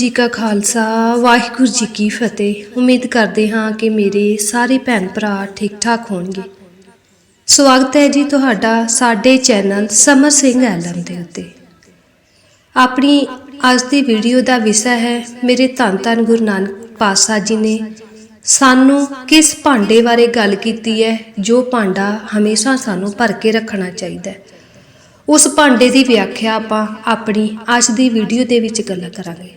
ਜੀ ਕਾ ਖਾਲਸਾ, ਵਾਹਿਗੁਰੂ ਜੀ ਕੀ ਫਤਿਹ। ਉਮੀਦ ਕਰਦੇ ਹਾਂ ਕਿ ਮੇਰੇ ਸਾਰੇ ਭੈਣ ਭਰਾ ਠੀਕ ਠਾਕ ਹੋਣਗੇ। ਸਵਾਗਤ ਹੈ ਜੀ ਤੁਹਾਡਾ ਸਾਡੇ ਚੈਨਲ ਸਮਰ ਸਿੰਘ ਐਲਮ ਦੇ ਉੱਤੇ। ਆਪਣੀ ਅੱਜ ਦੀ ਵੀਡੀਓ ਦਾ ਵਿਸ਼ਾ ਹੈ, ਮੇਰੇ ਧੰਨ ਧੰਨ ਗੁਰੂ ਨਾਨਕ ਪਾਤਸ਼ਾਹ ਜੀ ਨੇ ਸਾਨੂੰ ਕਿਸ ਭਾਂਡੇ ਬਾਰੇ ਗੱਲ ਕੀਤੀ ਹੈ, ਜੋ ਭਾਂਡਾ ਹਮੇਸ਼ਾ ਸਾਨੂੰ ਭਰ ਕੇ ਰੱਖਣਾ ਚਾਹੀਦਾ ਹੈ। ਉਸ ਭਾਂਡੇ ਦੀ ਵਿਆਖਿਆ ਆਪਾਂ ਆਪਣੀ ਅੱਜ ਦੀ ਵੀਡੀਓ ਦੇ ਵਿੱਚ ਗੱਲਾਂ ਕਰਾਂਗੇ।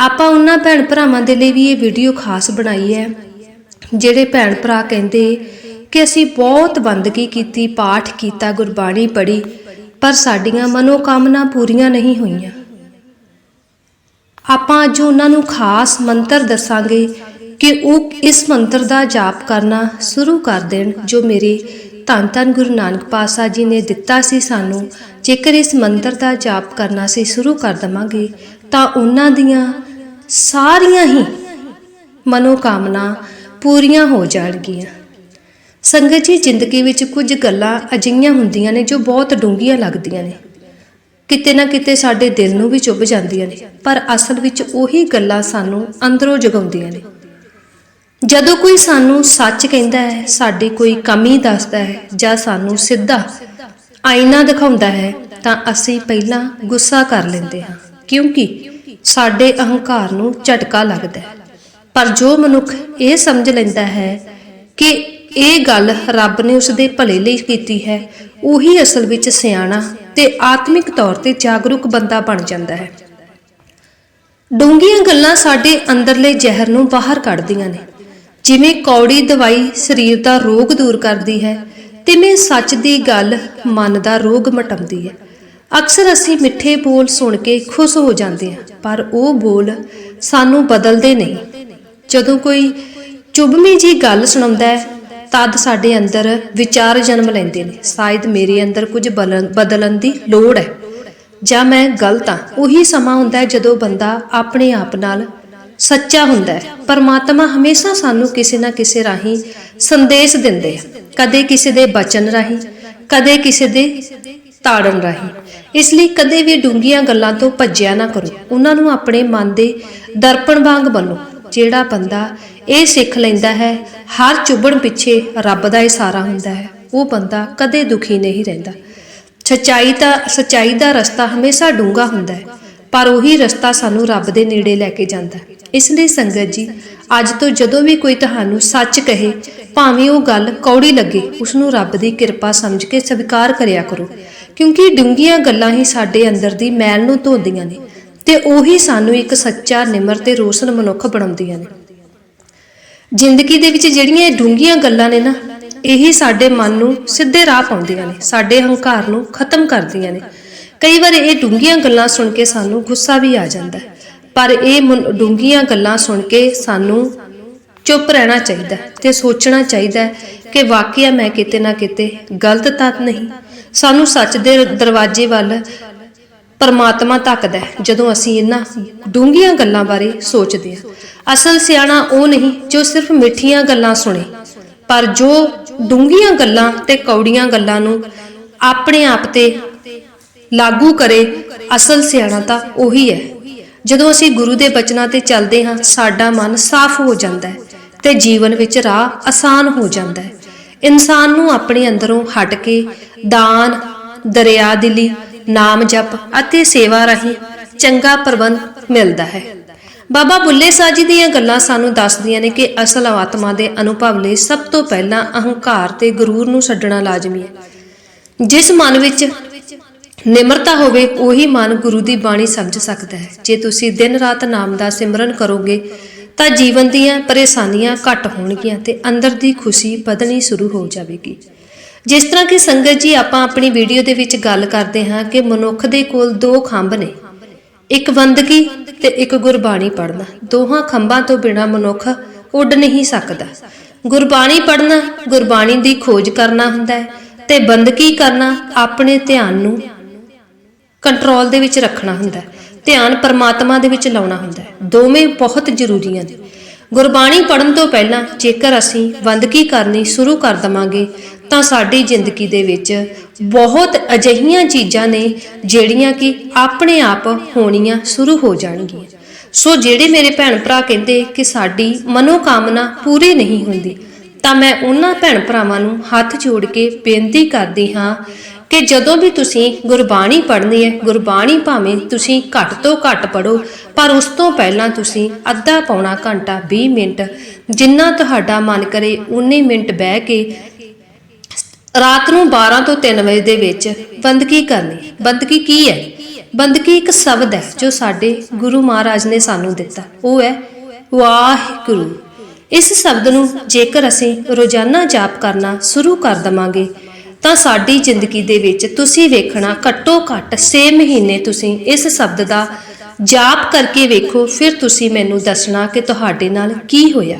ਆਪਾਂ ਉਹਨਾਂ ਭੈਣ ਭਰਾਵਾਂ ਦੇ ਲਈ ਵੀ ਇਹ ਵੀਡੀਓ ਖਾਸ ਬਣਾਈ ਹੈ, ਜਿਹੜੇ ਭੈਣ ਭਰਾ ਕਹਿੰਦੇ ਕਿ ਅਸੀਂ ਬਹੁਤ ਬੰਦਗੀ ਕੀਤੀ, ਪਾਠ ਕੀਤਾ, ਗੁਰਬਾਣੀ ਪੜ੍ਹੀ, ਪਰ ਸਾਡੀਆਂ ਮਨੋਕਾਮਨਾ ਪੂਰੀਆਂ ਨਹੀਂ ਹੋਈਆਂ। ਆਪਾਂ ਅੱਜ ਉਹਨਾਂ ਨੂੰ ਖਾਸ ਮੰਤਰ ਦੱਸਾਂਗੇ ਕਿ ਉਹ ਇਸ ਮੰਤਰ ਦਾ ਜਾਪ ਕਰਨਾ ਸ਼ੁਰੂ ਕਰ ਦੇਣ, ਜੋ ਮੇਰੇ ਧੰਨ ਧੰਨ ਗੁਰੂ ਨਾਨਕ ਪਾਤਸ਼ਾਹ ਜੀ ਨੇ ਦਿੱਤਾ ਸੀ ਸਾਨੂੰ। ਜੇਕਰ ਇਸ ਮੰਤਰ ਦਾ ਜਾਪ ਕਰਨਾ ਸੀ ਸ਼ੁਰੂ ਕਰ ਦਵਾਂਗੇ, ਤਾਂ ਉਹਨਾਂ ਦੀਆਂ ਸਾਰੀਆਂ ਹੀ ਮਨੋਕਾਮਨਾ ਪੂਰੀਆਂ ਹੋ ਜਾਣਗੀਆਂ। ਸੰਗਤ ਜੀ, ਜ਼ਿੰਦਗੀ ਵਿੱਚ ਕੁਝ ਗੱਲਾਂ ਅਜਿਹੀਆਂ ਹੁੰਦੀਆਂ ਨੇ ਜੋ ਬਹੁਤ ਡੂੰਘੀਆਂ ਲੱਗਦੀਆਂ ਨੇ। ਕਿਤੇ ਨਾ ਕਿਤੇ ਸਾਡੇ ਦਿਲ ਨੂੰ ਵੀ ਚੁੱਭ ਜਾਂਦੀਆਂ ਨੇ, ਪਰ ਅਸਲ ਵਿੱਚ ਉਹੀ ਗੱਲਾਂ ਸਾਨੂੰ ਅੰਦਰੋਂ ਜਗਾਉਂਦੀਆਂ ਨੇ। ਜਦੋਂ ਕੋਈ ਸਾਨੂੰ ਸੱਚ ਕਹਿੰਦਾ ਹੈ, ਸਾਡੀ ਕੋਈ ਕਮੀ ਦੱਸਦਾ ਹੈ ਜਾਂ ਸਾਨੂੰ ਸਿੱਧਾ ਆਇਨਾ ਦਿਖਾਉਂਦਾ ਹੈ, ਤਾਂ ਅਸੀਂ ਪਹਿਲਾਂ ਗੁੱਸਾ ਕਰ ਲੈਂਦੇ ਹਾਂ। ਕਿਉਂਕਿ ਸਾਡੇ ਅਹੰਕਾਰ ਨੂੰ ਝਟਕਾ ਲੱਗਦਾ ਹੈ। ਪਰ ਜੋ ਮਨੁੱਖ ਇਹ ਸਮਝ ਲੈਂਦਾ ਹੈ ਕਿ ਇਹ ਗੱਲ ਰੱਬ ਨੇ ਉਸ ਦੇ ਭਲੇ ਲਈ ਕੀਤੀ ਹੈ, ਉਹੀ ਅਸਲ ਵਿੱਚ ਸਿਆਣਾ ਤੇ ਆਤਮਿਕ ਤੌਰ ਤੇ ਜਾਗਰੂਕ ਬੰਦਾ ਬਣ ਜਾਂਦਾ ਹੈ। ਡੂੰਘੀਆਂ ਗੱਲਾਂ ਸਾਡੇ ਅੰਦਰਲੇ ਜ਼ਹਿਰ ਨੂੰ ਬਾਹਰ ਕੱਢਦੀਆਂ ਨੇ। ਜਿਵੇਂ ਕੌੜੀ ਦਵਾਈ ਸਰੀਰ ਦਾ ਰੋਗ ਦੂਰ ਕਰਦੀ ਹੈ, ਤਿਵੇਂ ਸੱਚ ਦੀ ਗੱਲ ਮਨ ਦਾ ਰੋਗ ਮਟਾਉਂਦੀ ਹੈ। ਅਕਸਰ ਅਸੀਂ ਮਿੱਠੇ ਬੋਲ ਸੁਣ ਕੇ ਖੁਸ਼ ਹੋ ਜਾਂਦੇ ਹਾਂ, ਪਰ ਉਹ ਬੋਲ ਸਾਨੂੰ ਬਦਲਦੇ ਨਹੀਂ। ਜਦੋਂ ਕੋਈ ਚੁਭਵੀਂ ਜੀ ਗੱਲ ਸੁਣਾਉਂਦਾ ਹੈ, ਤਦ ਸਾਡੇ ਅੰਦਰ ਵਿਚਾਰ ਜਨਮ ਲੈਂਦੇ ਨੇ। ਸ਼ਾਇਦ ਮੇਰੇ ਅੰਦਰ ਕੁਝ ਬਲਨ- ਬਦਲਣ ਦੀ ਲੋੜ ਹੈ। ਜਾਂ ਮੈਂ ਗਲਤ ਹਾਂ। ਉਹੀ ਸਮਾਂ ਹੁੰਦਾ ਜਦੋਂ ਬੰਦਾ ਆਪਣੇ ਆਪ ਨਾਲ ਸੱਚਾ ਹੁੰਦਾ ਹੈ। ਪਰਮਾਤਮਾ ਹਮੇਸ਼ਾ ਸਾਨੂੰ ਕਿਸੇ ਨਾ ਕਿਸੇ ਰਾਹੀਂ ਸੰਦੇਸ਼ ਦਿੰਦੇ ਆ। ਕਦੇ ਕਿਸੇ ਦੇ ਬਚਨ ਰਾਹੀਂ, ਕਦੇ ਕਿਸੇ ਦੇ ਤਾੜਨ ਰਾਹੀਂ। ਇਸ ਲਈ ਕਦੇ ਵੀ ਡੂੰਘੀਆਂ ਗੱਲਾਂ ਤੋਂ ਭੱਜਿਆ ਨਾ ਕਰੋ। ਉਹਨਾਂ ਨੂੰ ਆਪਣੇ ਮਨ ਦੇ ਦਰਪਣ ਵਾਂਗ ਬਣੋ ਜਿਹੜਾ ਬੰਦਾ ਇਹ ਸਿੱਖ ਲੈਂਦਾ ਹੈ, ਹਰ ਚੁੱਭਣ ਪਿੱਛੇ ਰੱਬ ਦਾ ਇਸ਼ਾਰਾ ਹੁੰਦਾ ਹੈ। ਉਹ ਬੰਦਾ ਕਦੇ ਦੁਖੀ ਨਹੀਂ ਰਹਿੰਦਾ। ਸੱਚਾਈ ਦਾ ਸੱਚਾਈ ਦਾ ਰਸਤਾ ਹਮੇਸ਼ਾ ਡੂੰਘਾ ਹੁੰਦਾ ਹੈ, ਪਰ ਉਹੀ ਰਸਤਾ ਸਾਨੂੰ ਰੱਬ ਦੇ ਨੇੜੇ ਲੈ ਕੇ ਜਾਂਦਾ ਇਸ ਲਈ ਸੰਗਤ ਜੀ, ਅੱਜ ਤੋਂ ਜਦੋਂ ਵੀ ਕੋਈ ਤੁਹਾਨੂੰ ਸੱਚ ਕਹੇ ਭਾਵੇਂ ਉਹ ਗੱਲ ਕੌੜੀ ਲੱਗੇ ਉਸ ਨੂੰ ਰੱਬ ਦੀ ਕਿਰਪਾ ਸਮਝ ਕੇ ਸਵੀਕਾਰ ਕਰਿਆ ਕਰੋ। ਕਿਉਂਕਿ ਡੂੰਘੀਆਂ ਗੱਲਾਂ ਹੀ ਸਾਡੇ ਅੰਦਰ ਦੀ ਮੈਲ ਨੂੰ ਧੋਂਦੀਆਂ ਨੇ ਤੇ ਉਹੀ ਸਾਨੂੰ ਇੱਕ ਸੱਚਾ, ਨਿਮਰ ਤੇ ਰੋਸ਼ਨ ਮਨੁੱਖ ਬਣਾਉਂਦੀਆਂ ਨੇ। ਜ਼ਿੰਦਗੀ ਦੇ ਵਿੱਚ ਜਿਹੜੀਆਂ ਇਹ ਡੂੰਘੀਆਂ ਗੱਲਾਂ ਨੇ ਨਾ, ਇਹੀ ਸਾਡੇ ਮਨ ਨੂੰ ਸਿੱਧੇ ਰਾਹ ਪਾਉਂਦੀਆਂ ਨੇ, ਸਾਡੇ ਹੰਕਾਰ ਨੂੰ ਖਤਮ ਕਰਦੀਆਂ ਨੇ। ਕਈ ਵਾਰ ਇਹ ਡੂੰਘੀਆਂ ਗੱਲਾਂ ਸੁਣ ਕੇ ਸਾਨੂੰ ਗੁੱਸਾ ਵੀ ਆ ਜਾਂਦਾ ਹੈ, ਪਰ ਇਹ ਮਨ- ਡੂੰਘੀਆਂ ਗੱਲਾਂ ਸੁਣ ਕੇ ਸਾਨੂੰ ਚੁੱਪ ਰਹਿਣਾ ਚਾਹੀਦਾ ਹੈ ਤੇ ਸੋਚਣਾ ਚਾਹੀਦਾ ਕਿ ਵਾਕਿਆ ਮੈਂ ਕਿਤੇ ਨਾ ਕਿਤੇ ਗਲਤ ਤਾਂ ਨਹੀਂ। ਸਾਨੂੰ ਸੱਚ ਦੇ ਦਰਵਾਜ਼ੇ ਵੱਲ ਪਰਮਾਤਮਾ ਤੱਕਦਾ ਹੈ ਜਦੋਂ ਅਸੀਂ ਇਹਨਾਂ ਡੂੰਘੀਆਂ ਗੱਲਾਂ ਬਾਰੇ ਸੋਚਦੇ ਹਾਂ। ਅਸਲ ਸਿਆਣਾ ਉਹ ਨਹੀਂ ਜੋ ਸਿਰਫ ਮਿੱਠੀਆਂ ਗੱਲਾਂ ਸੁਣੇ, ਪਰ ਜੋ ਡੂੰਘੀਆਂ ਗੱਲਾਂ ਤੇ ਕੌੜੀਆਂ ਗੱਲਾਂ ਨੂੰ ਆਪਣੇ ਆਪ ਤੇ ਲਾਗੂ ਕਰੇ, ਅਸਲ ਸਿਆਣਾ ਤਾਂ ਉਹੀ ਹੈ। ਜਦੋਂ ਅਸੀਂ ਗੁਰੂ ਦੇ ਬਚਨਾਂ ਤੇ ਚੱਲਦੇ ਹਾਂ, ਸਾਡਾ ਮਨ ਸਾਫ਼ ਹੋ ਜਾਂਦਾ ਹੈ। ਤੇ ਜੀਵਨ ਵਿੱਚ ਰਾਹ ਆਸਾਨ ਹੋ ਜਾਂਦਾ ਹੈ। ਇਨਸਾਨ ਨੂੰ ਆਪਣੇ ਅੰਦਰੋਂ ਹਟ ਕੇ ਦਾਨ, ਦਰਿਆ ਦਿਲੀ, ਨਾਮ ਜਪ ਅਤੇ ਸੇਵਾ ਰਾਹੀਂ ਚੰਗਾ ਪ੍ਰਬੰਧ ਮਿਲਦਾ ਹੈ। ਬਾਬਾ ਬੁੱਲੇ ਸ਼ਾਹ ਜੀ ਦੀਆਂ ਗੱਲਾਂ ਸਾਨੂੰ ਦੱਸਦੀਆਂ ਨੇ ਕਿ ਅਸਲ ਆਤਮਾ ਦੇ ਅਨੁਭਵ ਲਈ ਸਭ ਤੋਂ ਪਹਿਲਾਂ ਅਹੰਕਾਰ ਤੇ ਗਰੂਰ ਨੂੰ ਛੱਡਣਾ ਲਾਜ਼ਮੀ ਹੈ। ਜਿਸ ਮਨ ਵਿੱਚ ਨਿਮਰਤਾ ਹੋਵੇ, ਉਹੀ ਮਨ ਗੁਰੂ ਦੀ ਬਾਣੀ ਸਮਝ ਸਕਦਾ ਹੈ। ਜੇ ਤੁਸੀਂ ਦਿਨ ਰਾਤ ਨਾਮ ਦਾ ਸਿਮਰਨ ਕਰੋਗੇ ਤਾਂ ਜੀਵਨ ਦੀਆਂ ਪਰੇਸ਼ਾਨੀਆਂ ਘੱਟ ਹੋਣਗੀਆਂ ਤੇ ਅੰਦਰ ਦੀ ਖੁਸ਼ੀ ਵਧਣੀ ਸ਼ੁਰੂ ਹੋ ਜਾਵੇਗੀ। ਜਿਸ ਤਰ੍ਹਾਂ ਕਿ ਸੰਗਤ ਜੀ, ਆਪਾਂ ਆਪਣੀ ਵੀਡੀਓ ਦੇ ਵਿੱਚ ਗੱਲ ਕਰਦੇ ਹਾਂ ਕਿ ਮਨੁੱਖ ਦੇ ਕੋਲ ਦੋ ਖੰਭ ਨੇ। ਇੱਕ ਬੰਦਗੀ ਤੇ ਇੱਕ ਗੁਰਬਾਣੀ ਪੜ੍ਹਨਾ। ਦੋਹਾਂ ਖੰਭਾਂ ਤੋਂ ਬਿਨਾ ਮਨੁੱਖ ਉੱਡ ਨਹੀਂ ਸਕਦਾ। ਗੁਰਬਾਣੀ ਪੜ੍ਹਨਾ, ਗੁਰਬਾਣੀ ਦੀ ਖੋਜ ਕਰਨਾ ਹੁੰਦਾ ਹੈ ਤੇ ਬੰਦਗੀ ਕਰਨਾ ਆਪਣੇ ਧਿਆਨ ਨੂੰ ਕੰਟਰੋਲ ਦੇ ਵਿੱਚ ਰੱਖਣਾ ਹੁੰਦਾ ਹੈ। ਧਿਆਨ ਪਰਮਾਤਮਾ ਦੇ ਵਿੱਚ ਲਾਉਣਾ ਹੁੰਦਾ ਹੈ। ਦੋਵੇਂ ਬਹੁਤ ਜ਼ਰੂਰੀਆਂ ਨੇ। ਗੁਰਬਾਣੀ ਪੜਨ ਤੋਂ ਪਹਿਲਾਂ ਜੇਕਰ ਅਸੀਂ ਬੰਦਗੀ ਕਰਨੀ ਸ਼ੁਰੂ ਕਰ ਦਵਾਂਗੇ, ਤਾਂ ਸਾਡੀ ਜ਼ਿੰਦਗੀ ਦੇ ਵਿੱਚ ਬਹੁਤ ਅਜਿਹੀਆਂ ਚੀਜ਼ਾਂ ਨੇ ਜਿਹੜੀਆਂ ਕਿ ਆਪਣੇ ਆਪ ਹੋਣੀਆਂ ਸ਼ੁਰੂ ਹੋ ਜਾਣਗੀਆਂ। ਸੋ ਜਿਹੜੇ ਮੇਰੇ ਭੈਣ ਭਰਾ ਕਹਿੰਦੇ ਕਿ ਸਾਡੀ ਮਨੋਕਾਮਨਾ ਪੂਰੀ ਨਹੀਂ ਹੁੰਦੀ, ਤਾਂ ਮੈਂ ਉਹਨਾਂ ਭੈਣ ਭਰਾਵਾਂ ਨੂੰ ਹੱਥ ਜੋੜ ਕੇ ਬੇਨਤੀ ਕਰਦੀ ਹਾਂ ਕਿ ਜਦੋਂ ਵੀ ਤੁਸੀਂ ਗੁਰਬਾਣੀ ਪੜ੍ਹਨੀ ਹੈ, ਗੁਰਬਾਣੀ ਭਾਵੇਂ ਤੁਸੀਂ ਘੱਟ ਤੋਂ ਘੱਟ ਪੜੋ ਪਰ ਉਸ ਤੋਂ ਪਹਿਲਾਂ ਤੁਸੀਂ ਅੱਧਾ ਪੌਣਾ ਘੰਟਾ 20 ਮਿੰਟ ਜਿੰਨਾ ਤੁਹਾਡਾ ਮਨ ਕਰੇ, ਉਨੇ ਮਿੰਟ ਬਹਿ ਕੇ ਰਾਤ ਨੂੰ 12 ਤੋਂ 3 ਵਜੇ ਦੇ ਵਿੱਚ ਬੰਦਗੀ ਕਰਨੀ। ਬੰਦਗੀ ਕੀ ਹੈ? ਬੰਦਗੀ ਇੱਕ ਸ਼ਬਦ ਹੈ ਜੋ ਸਾਡੇ ਗੁਰੂ ਮਹਾਰਾਜ ਨੇ ਸਾਨੂੰ ਦਿੱਤਾ। ਉਹ ਹੈ ਵਾਹਿਗੁਰੂ। ਇਸ ਸ਼ਬਦ ਨੂੰ ਜੇਕਰ ਅਸੀਂ ਰੋਜ਼ਾਨਾ ਜਾਪ ਕਰਨਾ ਸ਼ੁਰੂ ਕਰ ਦਵਾਂਗੇ ਤਾਂ ਸਾਡੀ ਜ਼ਿੰਦਗੀ ਦੇ ਵਿੱਚ ਤੁਸੀਂ ਵੇਖਣਾ ਘੱਟੋ ਘੱਟ 6 ਮਹੀਨੇ ਤੁਸੀਂ ਇਸ ਸ਼ਬਦ ਦਾ ਜਾਪ ਕਰਕੇ ਵੇਖੋ, ਫਿਰ ਤੁਸੀਂ ਮੈਨੂੰ ਦੱਸਣਾ ਕਿ ਤੁਹਾਡੇ ਨਾਲ ਕੀ ਹੋਇਆ।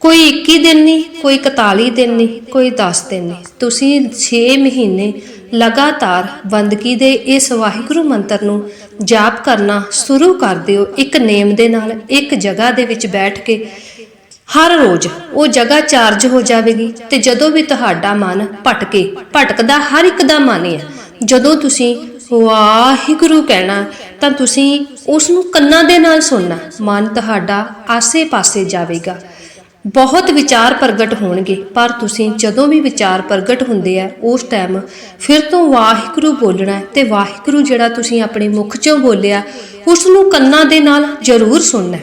ਕੋਈ 21 ਦਿਨ ਨਹੀਂ, ਕੋਈ 41 ਦਿਨ ਨਹੀਂ, ਕੋਈ 10 ਦਿਨ ਨਹੀਂ। ਤੁਸੀਂ 6 ਮਹੀਨੇ ਲਗਾਤਾਰ ਬੰਦਗੀ ਦੇ ਇਸ ਵਾਹਿਗੁਰੂ ਮੰਤਰ ਨੂੰ ਜਾਪ ਕਰਨਾ ਸ਼ੁਰੂ ਕਰ ਦਿਓ। ਇੱਕ ਨੇਮ ਦੇ ਨਾਲ, ਇੱਕ ਜਗ੍ਹਾ ਦੇ ਵਿੱਚ ਬੈਠ ਕੇ ਹਰ ਰੋਜ਼ ਉਹ ਜਗ੍ਹਾ ਚਾਰਜ ਹੋ ਜਾਵੇਗੀ ਤੇ ਜਦੋਂ ਵੀ ਤੁਹਾਡਾ ਮਨ ਭਟਕੇ, ਭਟਕਦਾ ਹਰ ਇੱਕ ਦਾ ਮਨ ਹੈ ਜਦੋਂ ਤੁਸੀਂ ਵਾਹਿਗੁਰੂ ਕਹਿਣਾ, ਤਾਂ ਤੁਸੀਂ ਉਸ ਨੂੰ ਕੰਨਾਂ ਦੇ ਨਾਲ ਸੁਣਨਾ, ਮਨ ਤੁਹਾਡਾ ਆਸੇ-ਪਾਸੇ ਜਾਵੇਗਾ। ਬਹੁਤ ਵਿਚਾਰ ਪ੍ਰਗਟ ਹੋਣਗੇ, ਪਰ ਤੁਸੀਂ ਜਦੋਂ ਵੀ ਵਿਚਾਰ ਪ੍ਰਗਟ ਹੁੰਦੇ ਆ, ਉਸ ਟਾਈਮ ਫਿਰ ਤੋਂ ਵਾਹਿਗੁਰੂ ਬੋਲਣਾ ਹੈ ਤੇ ਵਾਹਿਗੁਰੂ ਜਿਹੜਾ ਤੁਸੀਂ ਆਪਣੇ ਮੁਖ ਚੋਂ ਬੋਲਿਆ ਉਸ ਨੂੰ ਕੰਨਾਂ ਦੇ ਨਾਲ ਜ਼ਰੂਰ ਸੁਣਨਾ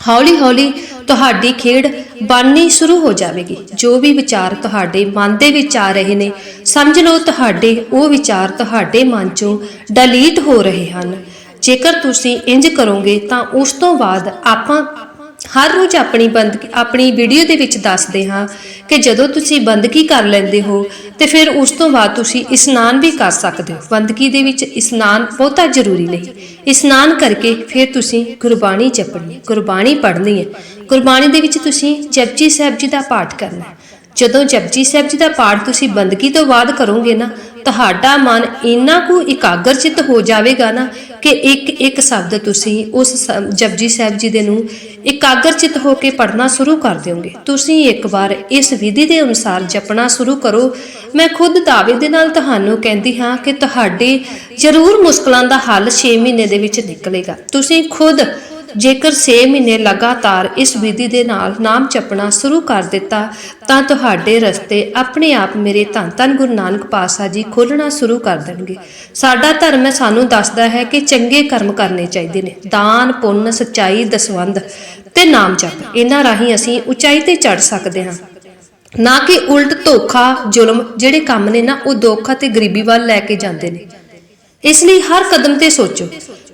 ਹੌਲੀ ਹੌਲੀ ਤੁਹਾਡੀ ਖੇਡ ਬਣਨੀ ਸ਼ੁਰੂ ਹੋ ਜਾਵੇਗੀ। ਜੋ ਵੀ ਵਿਚਾਰ ਤੁਹਾਡੇ ਮਨ ਦੇ ਵਿੱਚ ਆ ਰਹੇ ਨੇ, ਸਮਝ ਲਓ ਤੁਹਾਡੇ, ਉਹ ਵਿਚਾਰ ਤੁਹਾਡੇ ਮਨ ਚੋਂ ਡਿਲੀਟ ਹੋ ਰਹੇ ਹਨ। ਜੇਕਰ ਤੁਸੀਂ ਇੰਜ ਕਰੋਗੇ ਤਾਂ ਉਸ ਤੋਂ ਬਾਅਦ ਆਪਾਂ ਹਰ ਰੋਜ਼ ਆਪਣੀ ਬੰਦ ਆਪਣੀ ਵੀਡੀਓ ਦੇ ਵਿੱਚ ਦੱਸਦੇ ਹਾਂ ਕਿ ਜਦੋਂ ਤੁਸੀਂ ਬੰਦਗੀ ਕਰ ਲੈਂਦੇ ਹੋ ਤੇ ਫਿਰ ਉਸ ਤੋਂ ਬਾਅਦ ਤੁਸੀਂ ਇਸ਼ਨਾਨ ਵੀ ਕਰ ਸਕਦੇ ਹੋ। ਬੰਦਗੀ ਦੇ ਵਿੱਚ ਇਸ਼ਨਾਨ ਬਹੁਤਾ ਜ਼ਰੂਰੀ ਨਹੀਂ। ਇਸ਼ਨਾਨ ਕਰਕੇ ਫਿਰ ਤੁਸੀਂ ਗੁਰਬਾਣੀ ਜਪਣੀ ਗੁਰਬਾਣੀ ਪੜ੍ਹਨੀ ਹੈ। ਗੁਰਬਾਣੀ ਦੇ ਵਿੱਚ ਤੁਸੀਂ ਜਪਜੀ ਸਾਹਿਬ ਜੀ ਦਾ ਪਾਠ ਕਰਨਾ ਹੈ। ਜਦੋਂ ਜਪਜੀ ਸਾਹਿਬ ਜੀ ਦਾ ਪਾਠ ਤੁਸੀਂ ਬੰਦਗੀ ਤੋਂ ਬਾਅਦ ਕਰੋਗੇ ਨਾ, ਤੁਹਾਡਾ ਮਨ ਇੰਨਾ ਕੁ ਇਕਾਗਰਚਿਤ ਹੋ ਜਾਵੇਗਾ ਨਾ ਕਿ ਇੱਕ ਇੱਕ ਸ਼ਬਦ ਤੁਸੀਂ ਉਸ ਜਪਜੀ ਸਾਹਿਬ ਜੀ ਦੇ ਨੂੰ ਇਕਾਗਰਚਿਤ ਹੋ ਕੇ ਪੜ੍ਹਨਾ ਸ਼ੁਰੂ ਕਰ ਦਿਓਗੇ। ਤੁਸੀਂ ਇੱਕ ਵਾਰ ਇਸ ਵਿਧੀ ਦੇ ਅਨੁਸਾਰ ਜਪਣਾ ਸ਼ੁਰੂ ਕਰੋ। ਮੈਂ ਖੁਦ ਦਾਅਵੇ ਦੇ ਨਾਲ ਤੁਹਾਨੂੰ ਕਹਿੰਦੀ ਹਾਂ ਕਿ ਤੁਹਾਡੇ ਜ਼ਰੂਰ ਮੁਸ਼ਕਲਾਂ ਦਾ ਹੱਲ 6 ਮਹੀਨੇ ਦੇ ਵਿੱਚ ਨਿਕਲੇਗਾ। ਤੁਸੀਂ ਖੁਦ ਜੇਕਰ 6 ਮਹੀਨੇ ਲਗਾਤਾਰ ਇਸ ਵਿਧੀ ਦੇ ਨਾਲ ਨਾਮ ਜਪਣਾ ਸ਼ੁਰੂ ਕਰ ਦਿੱਤਾ, ਤਾਂ ਤੁਹਾਡੇ ਰਸਤੇ ਆਪਣੇ ਆਪ ਮੇਰੇ ਧੰਨ ਧੰਨ ਗੁਰੂ ਨਾਨਕ ਪਾਤਸ਼ਾਹ ਜੀ ਖੋਲਣਾ ਸ਼ੁਰੂ ਕਰ ਦੇਣਗੇ। ਸਾਡਾ ਧਰਮ ਸਾਨੂੰ ਦੱਸਦਾ ਹੈ ਕਿ ਚੰਗੇ ਕਰਮ ਕਰਨੇ ਚਾਹੀਦੇ ਨੇ। ਦਾਨ, ਪੁੰਨ, ਸੱਚਾਈ ਦਸਵੰਧ ਤੇ ਨਾਮ ਜਪ, ਇਹਨਾਂ ਰਾਹੀਂ ਅਸੀਂ ਉਚਾਈ ਤੇ ਚੜ ਸਕਦੇ ਹਾਂ। ਨਾ ਕਿ ਉਲਟ ਧੋਖਾ, ਜ਼ੁਲਮ, ਜਿਹੜੇ ਕੰਮ ਨੇ ਨਾ, ਉਹ ਦੁੱਖ ਅਤੇ ਗਰੀਬੀ ਵੱਲ ਲੈ ਕੇ ਜਾਂਦੇ ਨੇ। ਇਸ ਲਈ ਹਰ ਕਦਮ ਤੇ ਸੋਚੋ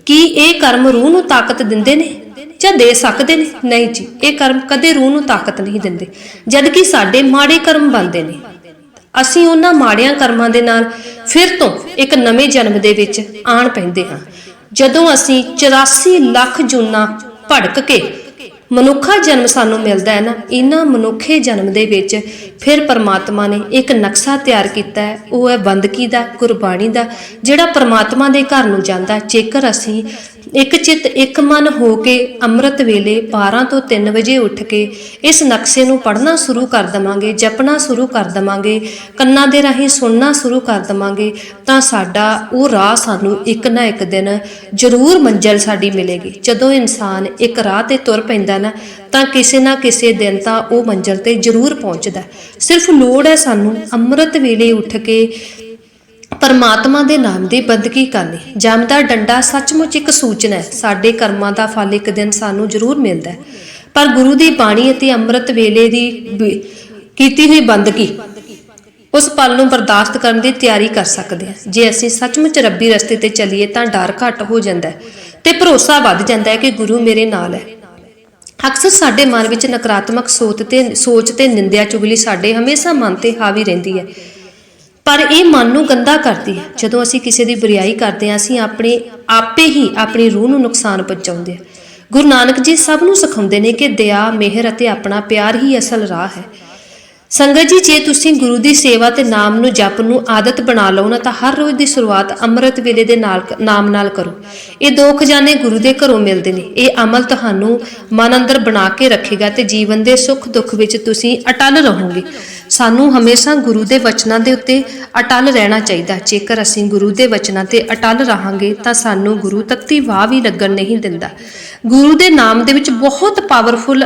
ਕਿ ਇਹ ਕਰਮ ਰੂਹ ਨੂੰ ਤਾਕਤ ਦਿੰਦੇ ਨੇ ਜਾਂ ਦੇ ਸਕਦੇ ਨੇ? ਨਹੀਂ ਜੀ, ਇਹ ਕਰਮ ਕਦੇ ਰੂਹ ਨੂੰ ਤਾਕਤ ਨਹੀਂ ਦਿੰਦੇ। ਜਦ ਕਿ ਸਾਡੇ ਮਾੜੇ ਕਰਮ ਬਣਦੇ ਨੇ। ਅਸੀਂ ਉਹਨਾਂ ਮਾੜਿਆਂ ਕਰਮਾਂ ਦੇ ਨਾਲ ਫਿਰ ਤੋਂ ਇੱਕ ਨਵੇਂ ਜਨਮ ਦੇ ਵਿੱਚ ਆਣ ਪੈਂਦੇ ਹਾਂ। ਜਦੋਂ ਅਸੀਂ 84 ਲੱਖ ਜੂਨਾ ਭੜਕ ਕੇ ਮਨੁੱਖਾ ਜਨਮ ਸਾਨੂੰ ਮਿਲਦਾ ਹੈ ਨਾ, ਇਹਨਾਂ ਮਨੁੱਖੇ ਜਨਮ ਦੇ ਵਿੱਚ ਫਿਰ ਪਰਮਾਤਮਾ ਨੇ ਇੱਕ ਨਕਸ਼ਾ ਤਿਆਰ ਕੀਤਾ ਹੈ, ਉਹ ਹੈ ਬੰਦਗੀ ਦਾ, ਗੁਰਬਾਣੀ ਦਾ, ਜਿਹੜਾ ਪਰਮਾਤਮਾ ਦੇ ਘਰ ਨੂੰ ਜਾਂਦਾ ਜੇਕਰ ਅਸੀਂ ਇੱਕ ਚਿੱਤ, ਇੱਕ ਮਨ ਹੋ ਕੇ ਅੰਮ੍ਰਿਤ ਵੇਲੇ 12 ਤੋਂ 3 ਵਜੇ ਉੱਠ ਕੇ ਇਸ ਨਕਸ਼ੇ ਨੂੰ ਪੜ੍ਹਨਾ ਸ਼ੁਰੂ ਕਰ ਦਵਾਂਗੇ, ਜਪਣਾ ਸ਼ੁਰੂ ਕਰ ਦਵਾਂਗੇ, ਕੰਨਾਂ ਦੇ ਰਾਹੀਂ ਸੁਣਨਾ ਸ਼ੁਰੂ ਕਰ ਦਵਾਂਗੇ, ਤਾਂ ਸਾਡਾ ਉਹ ਰਾਹ ਸਾਨੂੰ ਇੱਕ ਨਾ ਇੱਕ ਦਿਨ ਜ਼ਰੂਰ ਮੰਜ਼ਲ ਸਾਡੀ ਮਿਲੇਗੀ। ਜਦੋਂ ਇਨਸਾਨ ਇੱਕ ਰਾਹ ਤੇ ਤੁਰ ਪੈਂਦਾ ਨਾ, ਤਾਂ ਕਿਸੇ ਨਾ ਕਿਸੇ ਦਿਨ ਤਾਂ ਉਹ ਮੰਜ਼ਲ ਤੇ ਜ਼ਰੂਰ ਪਹੁੰਚਦਾ। ਸਿਰਫ ਲੋੜ ਹੈ ਸਾਨੂੰ ਅੰਮ੍ਰਿਤ ਵੇਲੇ ਉੱਠ ਕੇ ਪਰਮਾਤਮਾ ਦੇ ਨਾਮ ਦੀ ਬੰਦਗੀ ਕਰਨੀ। ਜਮ ਦਾ ਡੰਡਾ ਸੱਚਮੁੱਚ ਇੱਕ ਸੂਚਨਾ ਹੈ। ਸਾਡੇ ਕਰਮਾਂ ਦਾ ਫਲ ਇੱਕ ਦਿਨ ਸਾਨੂੰ ਜ਼ਰੂਰ ਮਿਲਦਾ ਹੈ। ਪਰ ਗੁਰੂ ਦੀ ਬਾਣੀ ਅਤੇ ਅੰਮ੍ਰਿਤ ਵੇਲੇ ਦੀ ਕੀਤੀ ਹੋਈ ਬੰਦਗੀ, ਉਸ ਪਲ ਨੂੰ ਬਰਦਾਸ਼ਤ ਕਰਨ ਦੀ ਤਿਆਰੀ ਕਰ ਸਕਦੇ ਹਾਂ। ਜੇ ਅਸੀਂ ਸੱਚਮੁੱਚ ਰੱਬੀ ਰਸਤੇ ਤੇ ਚੱਲੀਏ ਤਾਂ ਡਰ ਘੱਟ ਹੋ ਜਾਂਦਾ ਹੈ ਤੇ ਭਰੋਸਾ ਵੱਧ ਜਾਂਦਾ ਹੈ ਕਿ ਗੁਰੂ ਮੇਰੇ ਨਾਲ ਹੈ। ਅਕਸਰ ਸਾਡੇ ਮਨ ਵਿੱਚ ਨਕਾਰਾਤਮਕ ਸੋਚ ਤੇ ਸੋਚ ਤੇ ਨਿੰਦਿਆ ਚੁਗਲੀ ਸਾਡੇ ਹਮੇਸ਼ਾ ਮਨ ਤੇ ਹਾਵੀ ਰਹਿੰਦੀ ਹੈ। ਪਰ ਇਹ ਮਨ ਨੂੰ ਗੰਦਾ ਕਰਦੀ ਹੈ। ਜਦੋਂ ਅਸੀਂ ਕਿਸੇ ਦੀ ਬੁਰੀਾਈ ਕਰਦੇ ਹਾਂ, ਅਸੀਂ ਆਪਣੇ ਆਪੇ ਹੀ ਆਪਣੀ ਰੂਹ ਨੂੰ ਨੁਕਸਾਨ ਪਹੁੰਚਾਉਂਦੇ ਹਾਂ। ਗੁਰੂ ਨਾਨਕ ਜੀ ਸਭ ਨੂੰ ਸਿਖਾਉਂਦੇ ਨੇ ਕਿ ਦਇਆ, ਮਿਹਰ ਅਤੇ ਆਪਣਾ ਪਿਆਰ ਹੀ ਅਸਲ ਰਾਹ ਹੈ। ਸੰਗਤ ਜੀ, ਜੇ ਤੁਸੀਂ ਗੁਰੂ ਦੀ ਸੇਵਾ ਤੇ ਨਾਮ ਨੂੰ ਜਪ ਨੂੰ ਆਦਤ ਬਣਾ ਲਓ ਨਾ, ਤਾਂ ਹਰ ਰੋਜ਼ ਦੀ ਸ਼ੁਰੂਆਤ ਅੰਮ੍ਰਿਤ ਵੇਲੇ ਦੇ ਨਾਲ ਨਾਮ ਨਾਲ ਕਰੋ। ਇਹ ਦੋ ਖਜ਼ਾਨੇ ਗੁਰੂ ਦੇ ਘਰੋਂ ਮਿਲਦੇ ਨੇ। ਇਹ ਅਮਲ ਤੁਹਾਨੂੰ ਮਨ ਅੰਦਰ ਬਣਾ ਕੇ ਰੱਖੇਗਾ ਤੇ ਜੀਵਨ ਦੇ ਸੁੱਖ ਦੁੱਖ ਵਿੱਚ ਤੁਸੀਂ ਅਟਲ ਰਹੋਗੇ। ਸਾਨੂੰ ਹਮੇਸ਼ਾ ਗੁਰੂ ਦੇ ਵਚਨਾਂ ਦੇ ਉੱਤੇ ਅਟਲ ਰਹਿਣਾ ਚਾਹੀਦਾ। ਜੇਕਰ ਅਸੀਂ ਗੁਰੂ ਦੇ ਵਚਨਾਂ ਤੇ ਅਟਲ ਰਹਾਂਗੇ, ਤਾਂ ਸਾਨੂੰ ਗੁਰੂ ਤੱਤੀ ਵਾਹ ਵੀ ਲੱਗਣ ਨਹੀਂ ਦਿੰਦਾ। ਗੁਰੂ ਦੇ ਨਾਮ ਦੇ ਵਿੱਚ ਬਹੁਤ ਪਾਵਰਫੁਲ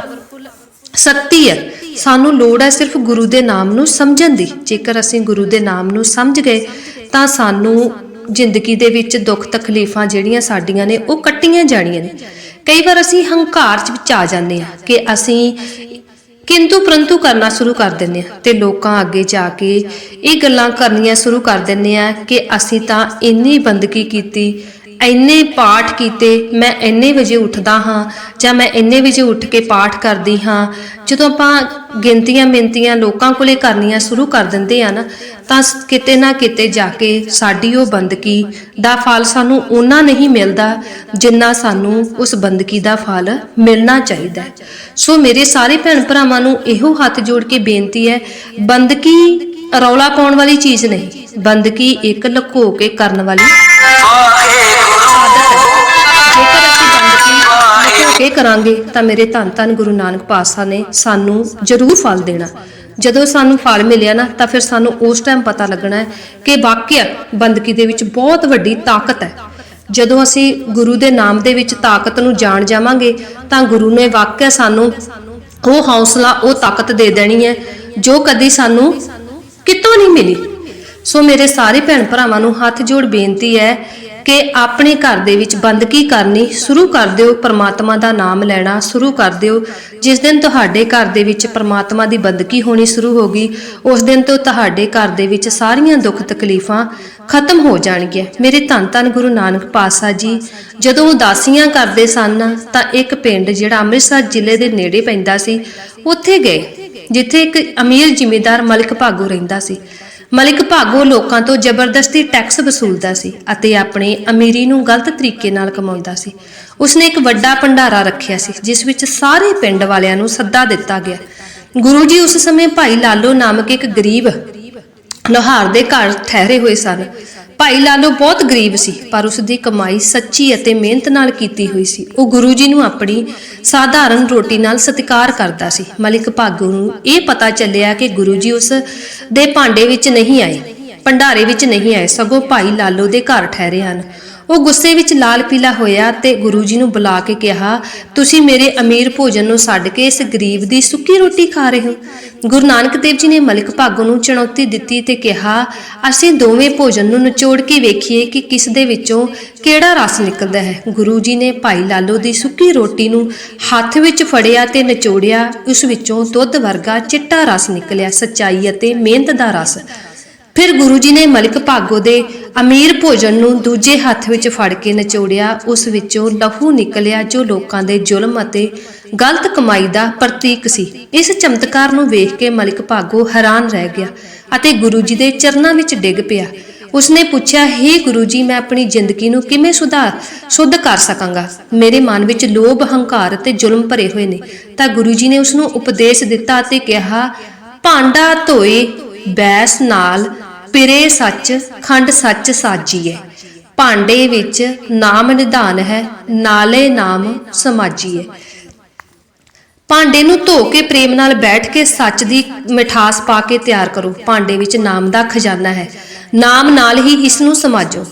ਸ਼ਕਤੀ ਹੈ। ਸਾਨੂੰ ਲੋੜ ਹੈ ਸਿਰਫ ਗੁਰੂ ਦੇ ਨਾਮ ਨੂੰ ਸਮਝਣ ਦੀ। ਜੇਕਰ ਅਸੀਂ ਗੁਰੂ ਦੇ ਨਾਮ ਨੂੰ ਸਮਝ ਗਏ, ਤਾਂ ਸਾਨੂੰ ਜ਼ਿੰਦਗੀ ਦੇ ਵਿੱਚ ਦੁੱਖ ਤਕਲੀਫਾਂ ਜਿਹੜੀਆਂ ਸਾਡੀਆਂ ਨੇ, ਉਹ ਕੱਟੀਆਂ ਜਾਣੀਆਂ ਨੇ। ਕਈ ਵਾਰ ਅਸੀਂ ਹੰਕਾਰ ਚ ਵਿੱਚ ਆ ਜਾਂਦੇ ਆ ਕਿ ਅਸੀਂ ਕਿੰਤੂ ਪਰੰਤੂ ਕਰਨਾ ਸ਼ੁਰੂ ਕਰ ਦਿੰਦੇ ਆ ਤੇ ਲੋਕਾਂ ਅੱਗੇ ਜਾ ਕੇ ਇਹ ਗੱਲਾਂ ਕਰਨੀਆਂ ਸ਼ੁਰੂ ਕਰ ਦਿੰਦੇ ਆ ਕਿ ਅਸੀਂ ਤਾਂ ਇੰਨੀ ਬੰਦਗੀ ਕੀਤੀ ਇੰਨੇ ਪਾਠ ਕੀਤੇ, ਮੈਂ ਇੰਨੇ ਵਜੇ ਉੱਠਦਾ ਹਾਂ ਜਾਂ ਮੈਂ ਇੰਨੇ ਵਜੇ ਉੱਠ ਕੇ ਪਾਠ ਕਰਦੀ ਹਾਂ, ਜਦੋਂ ਆਪਾਂ ਗਿਣਤੀਆਂ ਮਿੰਤੀਆਂ ਲੋਕਾਂ ਕੋਲੇ ਕਰਨੀਆਂ ਸ਼ੁਰੂ ਕਰ ਦਿੰਦੇ ਆ ਨਾ, ਤਾਂ ਕਿਤੇ ਨਾ ਕਿਤੇ ਜਾ ਕੇ ਸਾਡੀ ਉਹ ਬੰਦਗੀ ਦਾ ਫਲ ਸਾਨੂੰ ਉਹਨਾਂ ਨਹੀਂ ਮਿਲਦਾ ਜਿੰਨਾ ਸਾਨੂੰ ਉਸ ਬੰਦਗੀ ਦਾ ਫਲ ਮਿਲਣਾ ਚਾਹੀਦਾ ਸੋ ਮੇਰੇ ਸਾਰੇ ਭੈਣ ਭਰਾਵਾਂ ਨੂੰ ਇਹੋ ਹੱਥ ਜੋੜ ਕੇ ਬੇਨਤੀ ਹੈ, ਬੰਦਗੀ ਰੌਲਾ ਪਾਉਣ ਵਾਲੀ ਚੀਜ਼ ਨਹੀਂ, ਬੰਦਗੀ ਇੱਕ ਲੁਕੋ ਕੇ ਕਰਨ ਵਾਲੀ ਕੇ ਕਰਾਂਗੇ ਤਾਂ ਮੇਰੇ ਧੰਨ ਧੰਨ ਗੁਰੂ ਨਾਨਕ ਪਾਤਸ਼ਾਹ ਨੇ ਸਾਨੂੰ ਜ਼ਰੂਰ ਫਲ ਦੇਣਾ। ਜਦੋਂ ਸਾਨੂੰ ਫਲ ਮਿਲਿਆ ਨਾ ਤਾਂ ਫਿਰ ਸਾਨੂੰ ਉਸ ਟਾਈਮ ਪਤਾ ਲੱਗਣਾ ਹੈ ਕਿ ਵਾਕਿਆ ਬੰਦਗੀ ਦੇ ਵਿੱਚ ਬਹੁਤ ਵੱਡੀ ਤਾਕਤ ਹੈ। ਜਦੋਂ ਅਸੀਂ ਗੁਰੂ ਦੇ ਨਾਮ ਦੇ ਵਿੱਚ ਤਾਕਤ ਨੂੰ ਜਾਣ ਜਾਵਾਂਗੇ ਤਾਂ ਗੁਰੂ ਨੇ ਵਾਕਿਆ ਸਾਨੂੰ ਉਹ ਹੌਸਲਾ, ਉਹ ਤਾਕਤ ਦੇ ਦੇਣੀ ਹੈ ਜੋ ਕਦੀ ਸਾਨੂੰ ਕਿਤੋਂ ਨਹੀਂ ਮਿਲੀ। ਸੋ ਮੇਰੇ ਸਾਰੇ ਭੈਣ ਭਰਾਵਾਂ ਨੂੰ ਹੱਥ ਜੋੜ ਬੇਨਤੀ ਹੈ ਕਿ ਆਪਣੇ ਘਰ ਦੇ ਵਿੱਚ ਬੰਦਗੀ ਕਰਨੀ ਸ਼ੁਰੂ ਕਰ ਦਿਓ, ਪਰਮਾਤਮਾ ਦਾ ਨਾਮ ਲੈਣਾ ਸ਼ੁਰੂ ਕਰ ਦਿਓ। ਜਿਸ ਦਿਨ ਤੁਹਾਡੇ ਘਰ ਦੇ ਵਿੱਚ ਪ੍ਰਮਾਤਮਾ ਦੀ ਬੰਦਗੀ ਹੋਣੀ ਸ਼ੁਰੂ ਹੋਗੀ ਉਸ ਦਿਨ ਤੋਂ ਤੁਹਾਡੇ ਘਰ ਦੇ ਵਿੱਚ ਸਾਰੀਆਂ ਦੁੱਖ ਤਕਲੀਫਾਂ ਖਤਮ ਹੋ ਜਾਣਗੀਆਂ। ਮੇਰੇ ਧੰਨ ਧੰਨ ਗੁਰੂ ਨਾਨਕ ਪਾਤਸ਼ਾਹ ਜੀ, ਜਦੋਂ ਉਦਾਸੀਆਂ ਕਰਦੇ ਸਨ, ਤਾਂ ਇੱਕ ਪਿੰਡ ਜਿਹੜਾ ਅੰਮ੍ਰਿਤਸਰ ਜ਼ਿਲ੍ਹੇ ਦੇ ਨੇੜੇ ਪੈਂਦਾ ਸੀ, ਉੱਥੇ ਗਏ, ਜਿੱਥੇ ਇੱਕ ਅਮੀਰ ਜ਼ਿਮੀਦਾਰ ਮਲਿਕ ਭਾਗੋ ਰਹਿੰਦਾ ਸੀ। ਮਲਿਕ ਭਾਗੋ ਲੋਕਾਂ ਤੋਂ ਜ਼ਬਰਦਸਤੀ ਟੈਕਸ ਵਸੂਲਦਾ ਸੀ ਅਤੇ ਆਪਣੇ ਅਮੀਰੀ ਨੂੰ ਗਲਤ ਤਰੀਕੇ ਨਾਲ ਕਮਾਉਂਦਾ ਸੀ। ਉਸਨੇ ਇੱਕ ਵੱਡਾ ਭੰਡਾਰਾ ਰੱਖਿਆ ਸੀ, ਜਿਸ ਵਿੱਚ ਸਾਰੇ ਪਿੰਡ ਵਾਲਿਆਂ ਨੂੰ ਸੱਦਾ ਦਿੱਤਾ ਗਿਆ। ਗੁਰੂ ਜੀ ਉਸ ਸਮੇਂ ਭਾਈ ਲਾਲੋ ਨਾਮਕ ਇੱਕ ਗਰੀਬ ਲੋਹਾਰ ਦੇ ਘਰ ਠਹਿਰੇ ਹੋਏ ਸਨ। ਭਾਈ ਲਾਲੋ ਬਹੁਤ ਗਰੀਬ ਸੀ, ਪਰ ਉਸ ਦੀ ਕਮਾਈ ਸੱਚੀ ਅਤੇ ਮਿਹਨਤ ਨਾਲ ਕੀਤੀ ਹੋਈ ਸੀ। ਉਹ ਗੁਰੂ ਜੀ ਨੂੰ ਆਪਣੀ ਸਾਧਾਰਨ ਰੋਟੀ ਨਾਲ ਸਤਿਕਾਰ ਕਰਦਾ ਸੀ। ਮਲਿਕ ਭਾਗੋ ਨੂੰ ਇਹ ਪਤਾ ਚੱਲਿਆ ਕਿ ਗੁਰੂ ਜੀ ਉਸ ਦੇ ਭਾਂਡੇ ਵਿੱਚ ਨਹੀਂ ਆਏ, ਭੰਡਾਰੇ ਵਿੱਚ ਨਹੀਂ ਆਏ, ਸਗੋਂ ਭਾਈ ਲਾਲੋ ਦੇ ਘਰ ਠਹਿਰੇ ਹਨ। ਉਹ ਗੁੱਸੇ ਵਿੱਚ ਲਾਲ ਪੀਲਾ ਹੋਇਆ ਤੇ ਗੁਰੂ ਜੀ ਨੂੰ ਬੁਲਾ ਕੇ ਕਿਹਾ, ਤੁਸੀਂ ਮੇਰੇ ਅਮੀਰ ਭੋਜਨ ਨੂੰ ਛੱਡ ਕੇ ਇਸ ਗਰੀਬ ਦੀ ਸੁੱਕੀ ਰੋਟੀ ਖਾ ਰਹੇ ਹੋ? ਗੁਰੂ ਨਾਨਕ ਦੇਵ ਜੀ ਨੇ ਮਲਿਕ ਭਾਗੋ ਨੂੰ ਚੁਣੌਤੀ ਦਿੱਤੀ ਤੇ ਕਿਹਾ, ਅਸੀਂ ਦੋਵੇਂ ਭੋਜਨ ਨੂੰ ਨਿਚੋੜ ਕੇ ਵੇਖੀਏ ਕਿ ਕਿਸ ਦੇ ਵਿੱਚੋਂ ਕਿਹੜਾ ਰਸ ਨਿਕਲਦਾ ਹੈ। ਗੁਰੂ ਜੀ ਨੇ ਭਾਈ ਲਾਲੋ ਦੀ ਸੁੱਕੀ ਰੋਟੀ ਨੂੰ ਹੱਥ ਵਿੱਚ ਫੜਿਆ ਤੇ ਨਿਚੋੜਿਆ, ਉਸ ਵਿੱਚੋਂ ਦੁੱਧ ਵਰਗਾ ਚਿੱਟਾ ਰਸ ਨਿਕਲਿਆ, ਸੱਚਾਈ ਅਤੇ ਮਿਹਨਤ ਦਾ ਰਸ। ਫਿਰ ਗੁਰੂ ਜੀ ਨੇ ਮਲਿਕ ਭਾਗੋ ਦੇ ਅਮੀਰ ਭੋਜਨ ਨੂੰ ਦੂਜੇ ਹੱਥ ਵਿੱਚ ਫੜ ਕੇ ਨਚੋੜਿਆ, ਉਸ ਵਿੱਚੋਂ ਲਹੂ ਨਿਕਲਿਆ ਜੋ ਲੋਕਾਂ ਦੇ ਜ਼ੁਲਮ ਅਤੇ ਗਲਤ ਕਮਾਈ ਦਾ ਪ੍ਰਤੀਕ ਸੀ। ਇਸ ਚਮਤਕਾਰ ਨੂੰ ਵੇਖ ਕੇ ਮਲਿਕ ਭਾਗੋ ਹੈਰਾਨ ਰਹਿ ਗਿਆ ਅਤੇ ਗੁਰੂ ਜੀ ਦੇ ਚਰਨਾਂ ਵਿੱਚ ਡਿੱਗ ਪਿਆ। ਉਸਨੇ ਪੁੱਛਿਆ हे ਗੁਰੂ ਜੀ, ਮੈਂ ਆਪਣੀ ਜ਼ਿੰਦਗੀ ਨੂੰ ਕਿਵੇਂ ਸੁਧਾਰ, ਸੁਧ ਕਰ ਸਕਾਂਗਾ? ਮੇਰੇ ਮਨ ਵਿੱਚ ਲੋਭ, ਹੰਕਾਰ ਅਤੇ ਜ਼ੁਲਮ ਭਰੇ ਹੋਏ ਨੇ। ਤਾਂ ਗੁਰੂ ਜੀ ਨੇ ਉਸ ਨੂੰ ਉਪਦੇਸ਼ ਦਿੱਤਾ ਅਤੇ ਕਿਹਾ, ਭਾਂਡਾ ਧੋਏ, ਬੈਸ ਨਾਲ ਪਿਰੇ ਸੱਚ, ਖੰਡ ਸੱਚ ਸਾਜੀਏ ਭਾਂਡੇ ਵਿੱਚ ਨਾਮ ਨਿਧਾਨ ਹੈ, ਨਾਲੇ ਨਾਮ ਸਮਾਜੀਏ ਭਾਂਡੇ ਨੂੰ ਧੋ ਕੇ ਪ੍ਰੇਮ ਨਾਲ ਬੈਠ ਕੇ ਸੱਚ ਦੀ ਮਿਠਾਸ ਪਾ ਕੇ ਤਿਆਰ ਕਰੋ। ਭਾਂਡੇ ਵਿੱਚ ਨਾਮ ਦਾ ਖਜ਼ਾਨਾ ਹੈ। ਨਾਮ ਨਾਲ ਹੀ ਇਸ ਨੂੰ ਸਮਾਜੋ।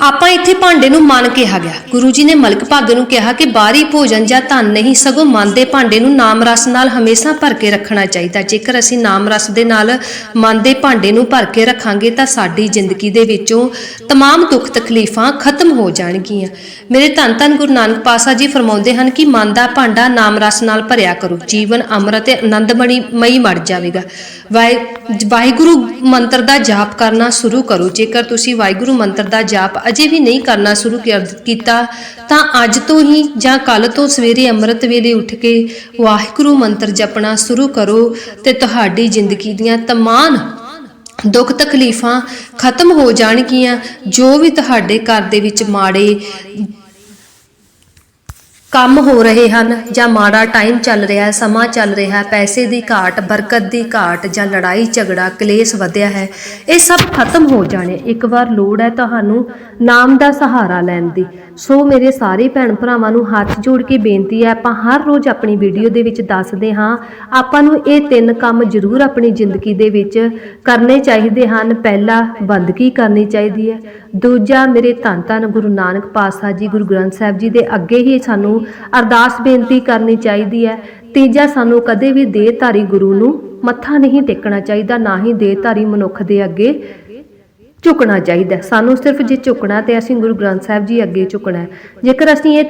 ਆਪਾਂ ਇੱਥੇ ਭਾਂਡੇ ਨੂੰ ਮਨ ਕਿਹਾ ਗਿਆ। ਗੁਰੂ ਜੀ ਨੇ ਮਲਕ ਭਾਗ ਨੂੰ ਕਿਹਾ ਕਿ ਬਾਹਰੀ ਭੋਜਨ ਜਾਂ ਧਨ ਨਹੀਂ, ਸਗੋਂ ਮਨ ਦੇ ਭਾਂਡੇ ਨੂੰ ਨਾਮ ਰਸ ਨਾਲ ਹਮੇਸ਼ਾ ਭਰ ਕੇ ਰੱਖਣਾ ਚਾਹੀਦਾ। ਜੇਕਰ ਅਸੀਂ ਨਾਮ ਰਸ ਦੇ ਨਾਲ ਮਨ ਦੇ ਭਾਂਡੇ ਨੂੰ ਭਰ ਕੇ ਰੱਖਾਂਗੇ ਤਾਂ ਸਾਡੀ ਜ਼ਿੰਦਗੀ ਦੇ ਵਿੱਚੋਂ ਤਮਾਮ ਦੁੱਖ ਤਕਲੀਫਾਂ ਖਤਮ ਹੋ ਜਾਣਗੀਆਂ। ਮੇਰੇ ਧੰਨ ਧੰਨ ਗੁਰੂ ਨਾਨਕ ਪਾਤਸ਼ਾਹ ਜੀ ਫਰਮਾਉਂਦੇ ਹਨ ਕਿ ਮਨ ਦਾ ਭਾਂਡਾ ਨਾਮ ਰਸ ਨਾਲ ਭਰਿਆ ਕਰੋ। ਜੀਵਨ ਅੰਮ੍ਰਿਤ ਅਤੇ ਆਨੰਦਮਣੀ ਮਈ ਮੜ ਜਾਵੇਗਾ। ਵਾਹਿ, ਵਾਹਿਗੁਰੂ ਮੰਤਰ ਦਾ ਜਾਪ ਕਰਨਾ ਸ਼ੁਰੂ ਕਰੋ। ਜੇਕਰ ਤੁਸੀਂ ਵਾਹਿਗੁਰੂ ਮੰਤਰ ਦਾ ਜਾਪ ਅਜੇ ਵੀ ਨਹੀਂ ਕਰਨਾ ਸ਼ੁਰੂ ਕਰ- ਕੀਤਾ, ਤਾਂ ਅੱਜ ਤੋਂ ਹੀ ਜਾਂ ਕੱਲ ਤੋਂ ਸਵੇਰੇ ਅੰਮ੍ਰਿਤ ਵੇਲੇ ਉੱਠ ਕੇ ਵਾਹਿਗੁਰੂ ਮੰਤਰ ਜਪਣਾ ਸ਼ੁਰੂ ਕਰੋ ਤੇ ਤੁਹਾਡੀ ਜ਼ਿੰਦਗੀ ਦੀਆਂ ਤਮਾਮ ਦੁੱਖ ਤਕਲੀਫਾਂ ਖਤਮ ਹੋ ਜਾਣਗੀਆਂ, ਜੋ ਵੀ ਤੁਹਾਡੇ ਘਰ ਦੇ ਵਿੱਚ ਮਾੜੇ ਕੰਮ ਹੋ ਰਹੇ ਹਨ ਜਾਂ ਮਾੜਾ ਟਾਈਮ ਚੱਲ ਰਿਹਾ ਹੈ ਸਮਾਂ ਚੱਲ ਰਿਹਾ ਹੈ ਪੈਸੇ ਦੀ ਘਾਟ, ਬਰਕਤ ਦੀ ਘਾਟ ਜਾਂ ਲੜਾਈ ਝਗੜਾ ਕਲੇਸ਼ ਵਧਿਆ ਹੈ, ਇਹ ਸਭ ਖਤਮ ਹੋ ਜਾਣੇ। ਇੱਕ ਵਾਰ ਲੋੜ ਹੈ ਤੁਹਾਨੂੰ ਨਾਮ ਦਾ ਸਹਾਰਾ ਲੈਣ ਦੀ। ਸੋ ਮੇਰੇ ਸਾਰੇ ਭੈਣ ਭਰਾਵਾਂ ਨੂੰ ਹੱਥ ਜੋੜ ਕੇ ਬੇਨਤੀ ਹੈ, ਆਪਾਂ ਹਰ ਰੋਜ਼ ਆਪਣੀ ਵੀਡੀਓ ਦੇ ਵਿੱਚ ਦੱਸਦੇ ਹਾਂ। ਆਪਾਂ ਨੂੰ ਇਹ ਤਿੰਨ ਕੰਮ ਜ਼ਰੂਰ ਆਪਣੀ ਜ਼ਿੰਦਗੀ ਦੇ ਵਿੱਚ ਕਰਨੇ ਚਾਹੀਦੇ ਹਨ। ਪਹਿਲਾ, ਬੰਦਗੀ ਕਰਨੀ ਚਾਹੀਦੀ ਹੈ। ਦੂਜਾ, ਮੇਰੇ ਧੰਨ ਧੰਨ ਗੁਰੂ ਨਾਨਕ ਪਾਤਸ਼ਾਹ ਜੀ, ਗੁਰੂ ਗ੍ਰੰਥ ਸਾਹਿਬ ਜੀ ਦੇ ਅੱਗੇ ਹੀ ਸਾਨੂੰ ਅਰਦਾਸ ਬੇਨਤੀ ਕਰਨੀ ਚਾਹੀਦੀ ਹੈ। ਤੀਜਾ, ਸਾਨੂੰ ਕਦੇ ਵੀ ਦੇਹਧਾਰੀ ਗੁਰੂ ਨੂੰ ਮੱਥਾ ਨਹੀਂ ਟੇਕਣਾ ਚਾਹੀਦਾ, ਨਾ ਹੀ ਦੇਹਧਾਰੀ ਮਨੁੱਖ ਦੇ ਅੱਗੇ ਝੁਕਣਾ ਚਾਹੀਦਾ ਸਾਨੂੰ ਸਿਰਫ ਜੇ ਝੁਕਣਾ ਤੇ ਅਸੀਂ ਗੁਰੂ ਗ੍ਰੰਥ ਸਾਹਿਬ ਜੀ ਅੱਗੇ ਝੁਕਣਾ ਹੈ। ਜੇਕਰ ਅਸੀਂ ਇਹ